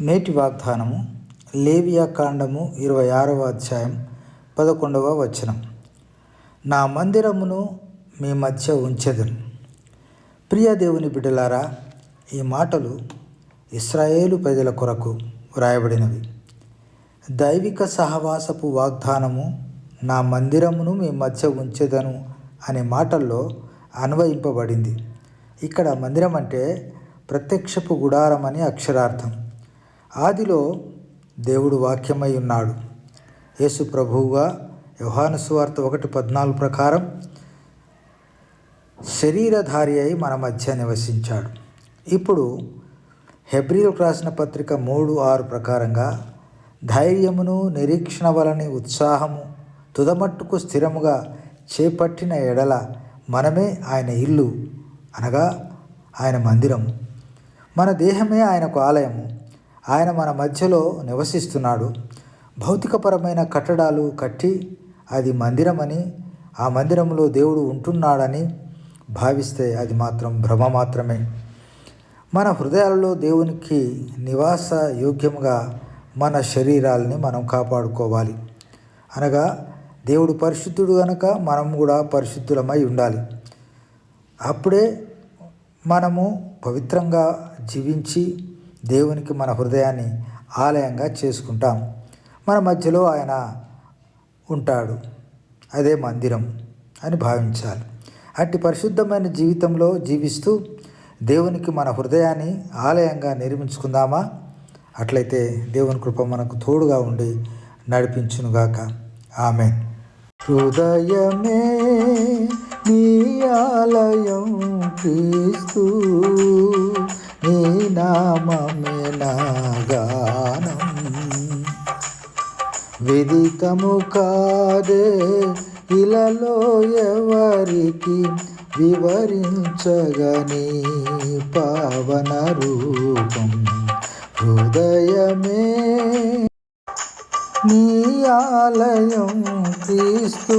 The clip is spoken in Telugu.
నేటి వాగ్దానము లేవియా కాండము ఇరవై ఆరవ అధ్యాయం పదకొండవ వచనం. నా మందిరమును మీ మధ్య ఉంచెదను. ప్రియ దేవుని బిడ్డలారా ఈ మాటలు ఇస్రాయేలు ప్రజల కొరకు వ్రాయబడినవి. దైవిక సహవాసపు వాగ్దానము నా మందిరమును మీ మధ్య ఉంచెదను అనే మాటల్లో అన్వయింపబడింది. ఇక్కడ మందిరం అంటే ప్రత్యక్షపు గుడారం అని అక్షరార్థం. ఆదిలో దేవుడు వాక్యమై ఉన్నాడు. యేసు ప్రభువుగా యోహాను సువార్త ఒకటి పద్నాలుగు ప్రకారం శరీరధారి అయి మన మధ్య నివసించాడు. ఇప్పుడు హెబ్రిల్కు రాసిన పత్రిక మూడు ఆరు ప్రకారంగా ధైర్యమును నిరీక్షణ వలని ఉత్సాహము తుదమట్టుకు స్థిరముగా చేపట్టిన ఎడల మనమే ఆయన ఇల్లు అనగా ఆయన మందిరము. మన దేహమే ఆయనకు ఆలయము. ఆయన మన మధ్యలో నివసిస్తున్నాడు. భౌతికపరమైన కట్టడాలు కట్టి అది మందిరమని ఆ మందిరంలో దేవుడు ఉంటున్నాడని భావిస్తే అది మాత్రం భ్రమ మాత్రమే. మన హృదయాలలో దేవునికి నివాస యోగ్యముగా మన శరీరాలని మనం కాపాడుకోవాలి. అనగా దేవుడు పరిశుద్ధుడు కనుక మనం కూడా పరిశుద్ధులమై ఉండాలి. అప్పుడే మనము పవిత్రంగా జీవించి దేవునికి మన హృదయాన్ని ఆలయంగా చేసుకుంటాం. మన మధ్యలో ఆయన ఉంటాడు. అదే మందిరం అని భావించాలి. అట్టి పరిశుద్ధమైన జీవితంలో జీవిస్తూ దేవునికి మన హృదయాన్ని ఆలయంగా నిర్మించుకుందామా? అట్లయితే దేవుని కృప మనకు తోడుగా ఉండి నడిపించునుగాక. ఆమె హృదయమే నీ ఆలయం క్రీస్తు నీ నామా. గానం విదితము కాదే ఇలలో ఎవరికి వివరించగని పావన రూపం హృదయమే. నీ ఆలయం తీస్తూ